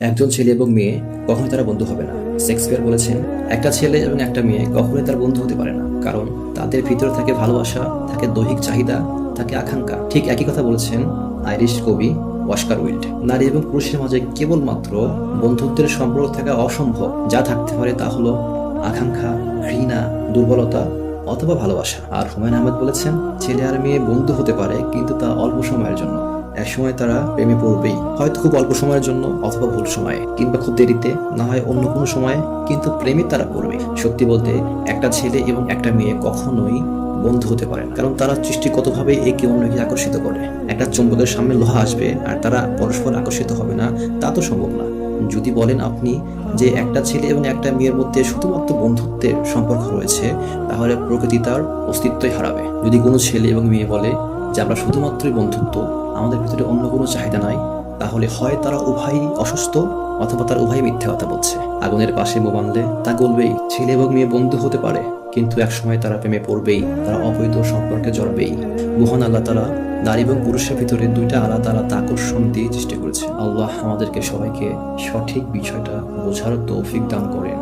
একজন ছেলে এবং মেয়ে কখনোই তারা বন্ধু হবে না। শেক্সপিয়ার বলেছেন, একটা ছেলে এবং একটা মেয়ে কখনোই তার বন্ধু হতে পারে না, কারণ তাদের ভিতরে থাকে ভালোবাসা, থাকে দৈহিক চাহিদা, থাকে আকাঙ্ক্ষা। ঠিক একই কথা বলেছেন আইরিশ কবি অস্কার উইল্ড। নারী এবং পুরুষের মাঝে কেবলমাত্র বন্ধুত্বের সম্পর্ক থাকা অসম্ভব। যা থাকতে পারে তা হলো আকাঙ্ক্ষা, ঘৃণা, দুর্বলতা অথবা ভালোবাসা। আর হুমায়ুন আহমেদ বলেছেন, ছেলে আর মেয়ে বন্ধু হতে পারে, কিন্তু তা অল্প সময়ের জন্য। একসময় তারা প্রেমে পড়বেই। হয়তো খুব অল্প সময়ের জন্য অথবা ভুল সময়ে, কিংবা খুব দেরিতে, না হয় অন্য কোনো সময়ে, কিন্তু প্রেমে তারা পড়বে। সত্যি বলতে, একটা ছেলে এবং একটা মেয়ে কখনোই বন্ধু হতে পারে কারণ তারা সৃষ্টিগতভাবে একে অন্যকে আকর্ষিত করে। একটা চুম্বকের সামনে লোহা আসবে আর তারা পরস্পর আকর্ষিত হবে না, তা তো সম্ভব না। যদি বলেন আপনি যে একটা ছেলে এবং একটা মেয়ের মধ্যে শুধুমাত্র বন্ধুত্বের সম্পর্ক রয়েছে, তাহলে প্রকৃতি তার অস্তিত্বই হারাবে। যদি কোনো ছেলে এবং মেয়ে বলে যে আমরা শুধুমাত্রই বন্ধুত্ব, আমাদের ভিতরে অন্য কোনো চাহিদা নাই, তাহলে হয় তারা উভয়ই অসুস্থ অথবা তার উভয় মিথ্যা কথা বলছে। আগুনের পাশে মো বাঁধলে তা বলবেই ছেলে এবং মেয়ে বন্ধু হতে পারে, কিন্তু একসময় তারা প্রেমে পড়বেই, তারা অবৈধ সম্পর্কে জড়বেই। মোহন আল্লাহ তারা নারী এবং পুরুষের ভিতরে দুইটা আলাদা আলাদা আকর্ষণ দিয়ে সৃষ্টি করেছে আল্লাহ আমাদেরকে সবাইকে সঠিক বিষয়টা বোঝার তৌফিক দান করেন।